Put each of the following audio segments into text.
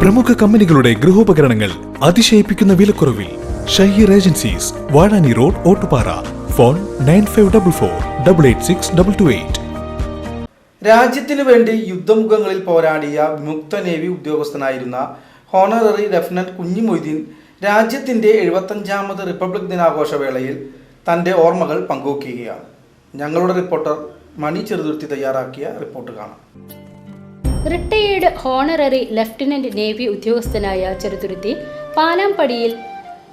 പ്രമുഖ കമ്പനികളുടെ ഗൃഹോപകരണങ്ങൾ അതിശയിപ്പിക്കുന്ന വിലക്കുറവിൽ Shaheer agencies Vazhani road Ottupara. Phone nine five double four double eight six double two eight. രാജ്യത്തിനു വേണ്ടി യുദ്ധമുഖങ്ങളിൽ പോരാടിയ വിമുക്ത നേവി ഉദ്യോഗസ്ഥനായിരുന്ന ഹോണററി ലഫ്റ്റനന്റ് കുഞ്ഞിമൊയ്തീൻ മൊയ്തീൻ രാജ്യത്തിന്റെ എഴുപത്തഞ്ചാമത് റിപ്പബ്ലിക് ദിനാഘോഷ വേളയിൽ തന്റെ ഓർമ്മകൾ പങ്കുവയ്ക്കുകയാണ് ഞങ്ങളുടെ റിപ്പോർട്ടർ മണി ചെറുതുരുത്തി തയ്യാറാക്കിയ റിപ്പോർട്ട് കാണാം. റിട്ടയേർഡ് ഹോണററി ലഫ്റ്റനന്റ് നേവി ഉദ്യോഗസ്ഥനായ ചെറുതുരുത്തി പാലാമ്പടിയിൽ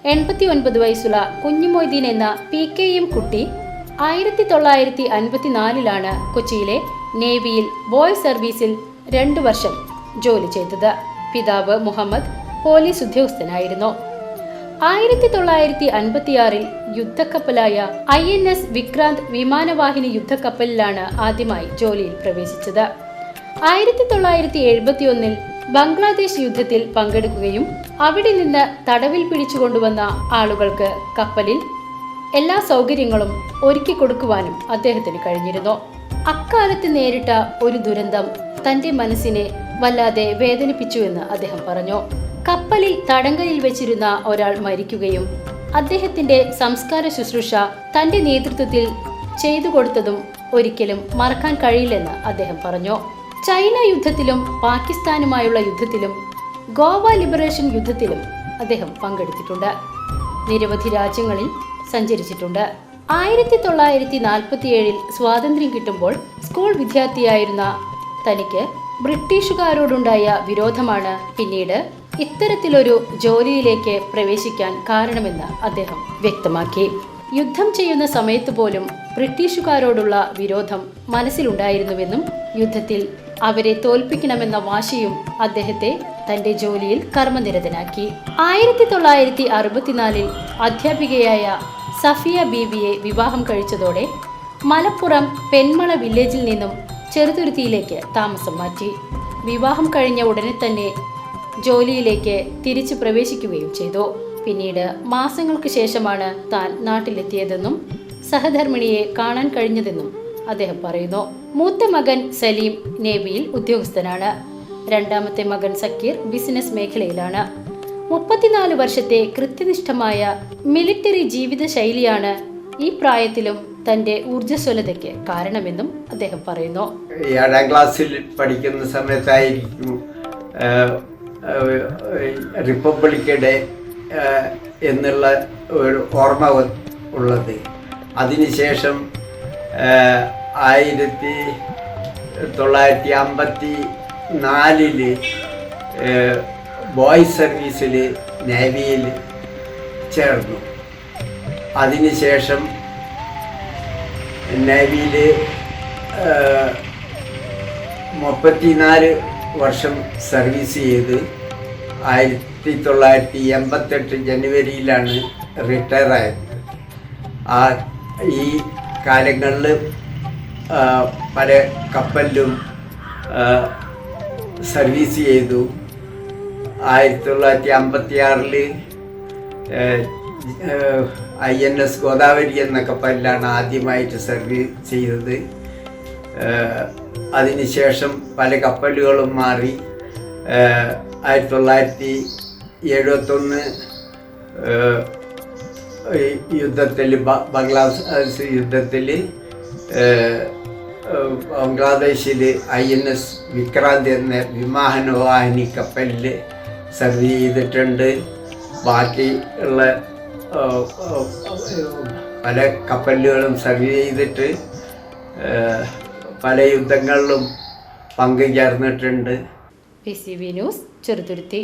എൺപത്തി ഒൻപത് വയസ്സുള്ള കുഞ്ഞുമൊയ്തീൻ എന്ന പി കെ എം കുട്ടി ആയിരത്തി തൊള്ളായിരത്തി അൻപത്തിനാലിലാണ് കൊച്ചിയിലെ നേവിയിൽ ബോയ് സർവീസിൽ രണ്ടു വർഷം ജോലി ചെയ്തത്. പിതാവ് മുഹമ്മദ് പോലീസ് ഉദ്യോഗസ്ഥനായിരുന്നു. ആയിരത്തി തൊള്ളായിരത്തി അൻപത്തിയാറിൽ യുദ്ധക്കപ്പലായ ഐ എൻ എസ് വിക്രാന്ത് വിമാനവാഹിനി യുദ്ധക്കപ്പലിലാണ് ആദ്യമായി ജോലിയിൽ പ്രവേശിച്ചത്. ആയിരത്തി തൊള്ളായിരത്തി എഴുപത്തിയൊന്നിൽ ബംഗ്ലാദേശ് യുദ്ധത്തിൽ പങ്കെടുക്കുകയും അവിടെ നിന്ന് തടവിൽ പിടിച്ചുകൊണ്ടുവന്ന ആളുകൾക്ക് കപ്പലിൽ എല്ലാ സൗകര്യങ്ങളും ഒരുക്കി കൊടുക്കുവാനും അദ്ദേഹത്തിന് കഴിഞ്ഞിരുന്നു. അക്കാലത്ത് നേരിട്ട ഒരു ദുരന്തം തന്റെ മനസ്സിനെ വല്ലാതെ വേദനിപ്പിച്ചുവെന്ന് അദ്ദേഹം പറഞ്ഞു. കപ്പലിൽ തടങ്കലിൽ വെച്ചിരുന്ന ഒരാൾ മരിക്കുകയും അദ്ദേഹത്തിന്റെ സംസ്കാര ശുശ്രൂഷ തന്റെ നേതൃത്വത്തിൽ ചെയ്തു കൊടുത്തതും ഒരിക്കലും മറക്കാൻ കഴിയില്ലെന്ന് അദ്ദേഹം പറഞ്ഞു. ചൈന യുദ്ധത്തിലും പാകിസ്ഥാനുമായുള്ള യുദ്ധത്തിലും ഗോവ ലിബറേഷൻ യുദ്ധത്തിലും അദ്ദേഹം പങ്കെടുത്തിട്ടുണ്ട്. നിരവധി രാജ്യങ്ങളിൽ സഞ്ചരിച്ചിട്ടുണ്ട്. ആയിരത്തി തൊള്ളായിരത്തി നാൽപ്പത്തിയേഴിൽ സ്വാതന്ത്ര്യം കിട്ടുമ്പോൾ സ്കൂൾ വിദ്യാർത്ഥിയായിരുന്ന തനിക്ക് ബ്രിട്ടീഷുകാരോടുണ്ടായ വിരോധമാണ് പിന്നീട് ഇത്തരത്തിലൊരു ജോലിയിലേക്ക് പ്രവേശിക്കാൻ കാരണമെന്ന് അദ്ദേഹം വ്യക്തമാക്കി. യുദ്ധം ചെയ്യുന്ന സമയത്ത് പോലും ബ്രിട്ടീഷുകാരോടുള്ള വിരോധം മനസ്സിലുണ്ടായിരുന്നുവെന്നും യുദ്ധത്തിൽ അവരെ തോൽപ്പിക്കണമെന്ന വാശിയും അദ്ദേഹത്തെ തന്റെ ജോലിയിൽ കർമ്മനിരതനാക്കി. ആയിരത്തി തൊള്ളായിരത്തി അറുപത്തിനാലിൽ അധ്യാപികയായ സഫിയ ബീവിയെ വിവാഹം കഴിച്ചതോടെ മലപ്പുറം പെൺമള വില്ലേജിൽ നിന്നും ചെറുതുരുത്തിയിലേക്ക് താമസം മാറ്റി. വിവാഹം കഴിഞ്ഞ ഉടനെ തന്നെ ജോലിയിലേക്ക് തിരിച്ചു പ്രവേശിക്കുകയും ചെയ്തു. പിന്നീട് മാസങ്ങൾക്ക് ശേഷമാണ് താൻ നാട്ടിലെത്തിയതെന്നും സഹധർമ്മിണിയെ കാണാൻ കഴിഞ്ഞതെന്നും അദ്ദേഹം പറയുന്നു. മൂത്ത മകൻ സലീം നേവിയിൽ ഉദ്യോഗസ്ഥനാണ്. രണ്ടാമത്തെ മകൻ സക്കീർ ബിസിനസ് മേഖലയിലാണ്. മുപ്പത്തിനാല് വർഷത്തെ കൃത്യനിഷ്ഠമായ മിലിറ്ററി ജീവിത ശൈലിയാണ് ഈ പ്രായത്തിലും തന്റെ ഊർജസ്വലതയ്ക്ക് കാരണമെന്നും അദ്ദേഹം പറയുന്നു. ഏഴാം ക്ലാസ്സിൽ പഠിക്കുന്ന സമയത്തായിരിക്കും റിപ്പബ്ലിക് ഡേ എന്നുള്ള ഒരു ഓർമ്മ ഉള്ളത്. അതിനുശേഷം ആയിരത്തി തൊള്ളായിരത്തി അമ്പത്തി നാലിൽ ബോയ്സ് സർവീസിൽ നേവിയിൽ ചേർന്നു. അതിനുശേഷം നേവിയിൽ മുപ്പത്തിനാല് വർഷം സർവീസ് ചെയ്ത് ആയിരത്തി തൊള്ളായിരത്തി എൺപത്തെട്ട് ജനുവരിയിലാണ് റിട്ടയർ ആയത് ആ ഈ കാലങ്ങളിൽ പല കപ്പലിലും സർവീസ് ചെയ്തു. ആയിരത്തി തൊള്ളായിരത്തി അമ്പത്തി ആറിൽ ഐ എൻ എസ് ഗോദാവരി എന്ന കപ്പലിലാണ് ആദ്യമായിട്ട് സർവീസ് ചെയ്തത്. അതിനുശേഷം പല കപ്പലുകളും മാറി. ആയിരത്തി തൊള്ളായിരത്തി എഴുപത്തൊന്ന് യുദ്ധത്തിൽ ബംഗ്ലാദേശ് യുദ്ധത്തിൽ ബംഗ്ലാദേശിൽ ഐ എൻ എസ് വിക്രാന്ത് എന്ന വിമാനവാഹിനി കപ്പലിൽ സർവ് ചെയ്തിട്ടുണ്ട്. ബാക്കി ഉള്ള ഏഹ്, ഏഹ്, പല കപ്പലുകളും സർവ് ചെയ്തിട്ട് പല യുദ്ധങ്ങളിലും പങ്കുചേർന്നിട്ടുണ്ട്. P news Cheruthuruthy.